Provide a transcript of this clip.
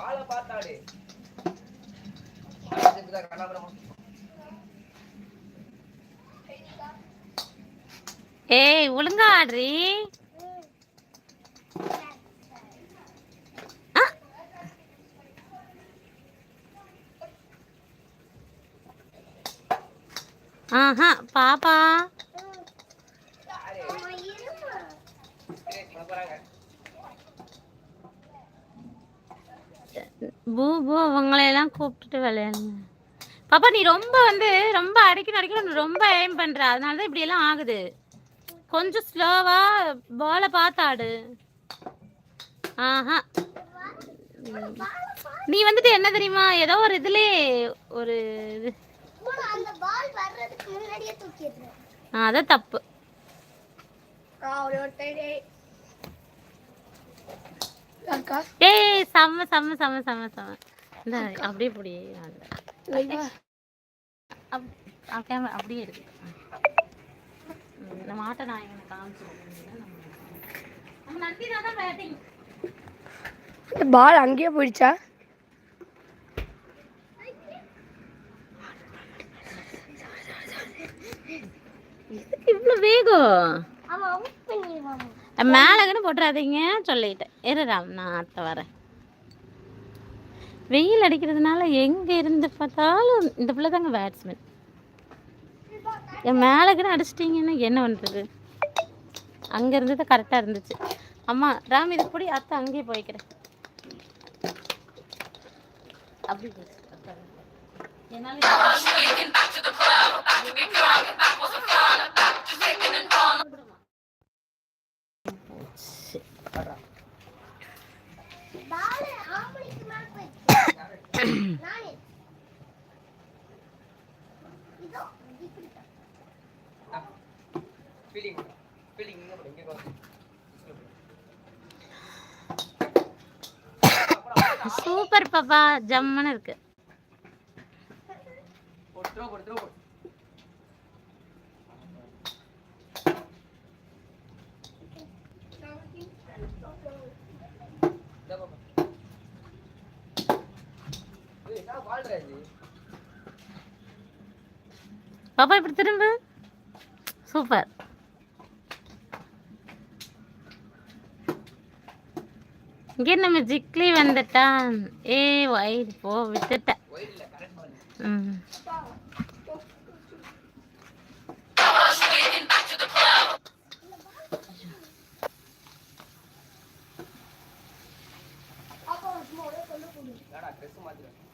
பார்த்தாடு ஏய் ஒழுங்கா ஆடுறி. ஆஹா பாப்பா. போறாங்க பூ பூ அவங்களையெல்லாம் கூப்பிட்டுட்டு விளையாடுங்க. பாப்பா நீ ரொம்ப வந்து ரொம்ப அடிக்கணும் அடிக்கணும் ரொம்ப எய்ம் பண்ற. அதனால தான் இப்படி எல்லாம் ஆகுது. கொஞ்சம் ஸ்லோவா பாலை பார்த்து ஆடு. ஆஹா. நீ வந்துட்டு என்ன தெரியுமா? ஏதோ ஒரு இதுலயே ஒரு இது. அதான் தப்பு. ஏய் செம்ம செம்ம செம்ம செம்ம செம்ம. இந்த அப்படியே பிடி அப் அப்படியே அப்படியே இருக்கு. நம்ம ஆட்ட நாயகனை காமிச்சிருக்கோம் பால் அங்கேயே போயிடுச்சா? இவ்வளோ வேகம்? அவன் அவுட் பண்ணிடுவான். மேலகன்னு போட்டுறாதீங்க சொல்லிட்டேன். இருறாம் நான் அடுத்த வரேன். வெயில் அடிக்கிறதுனால எங்கே இருந்து பார்த்தாலும் இந்த பிள்ளை தாங்க பேட்ஸ்மேன் என் மேலகன்னு அடிச்சிட்டிங்கன்னா என்ன பண்ணுறது அங்கே இருந்தது கரெக்டாக இருந்துச்சு. அம்மா ராம் இது கூட அத்தை அங்கேயே போய்க்கிறேன். அப்படி என்னால பால் ஆம்பளைக்கு மேல போயிடுச்சு நானே இதோ இப்படி ஃபீலிங் ஃபீலிங் இங்கே போடு, இங்கே போடு. சூப்பர் பாப்பா ஜம்முன்னு இருக்கு போடு, throw போடு, throw போடு. இதோ பாப்பா. இப்படி திரும்ப. சூப்பர் இங்கே நம்ம ஜிக்லி வந்துட்டான்? ஏ வைட் போ விட்டுட்டேன். Wide போடு ஏடா ட்ரெஸ் மாத்திடுவேன்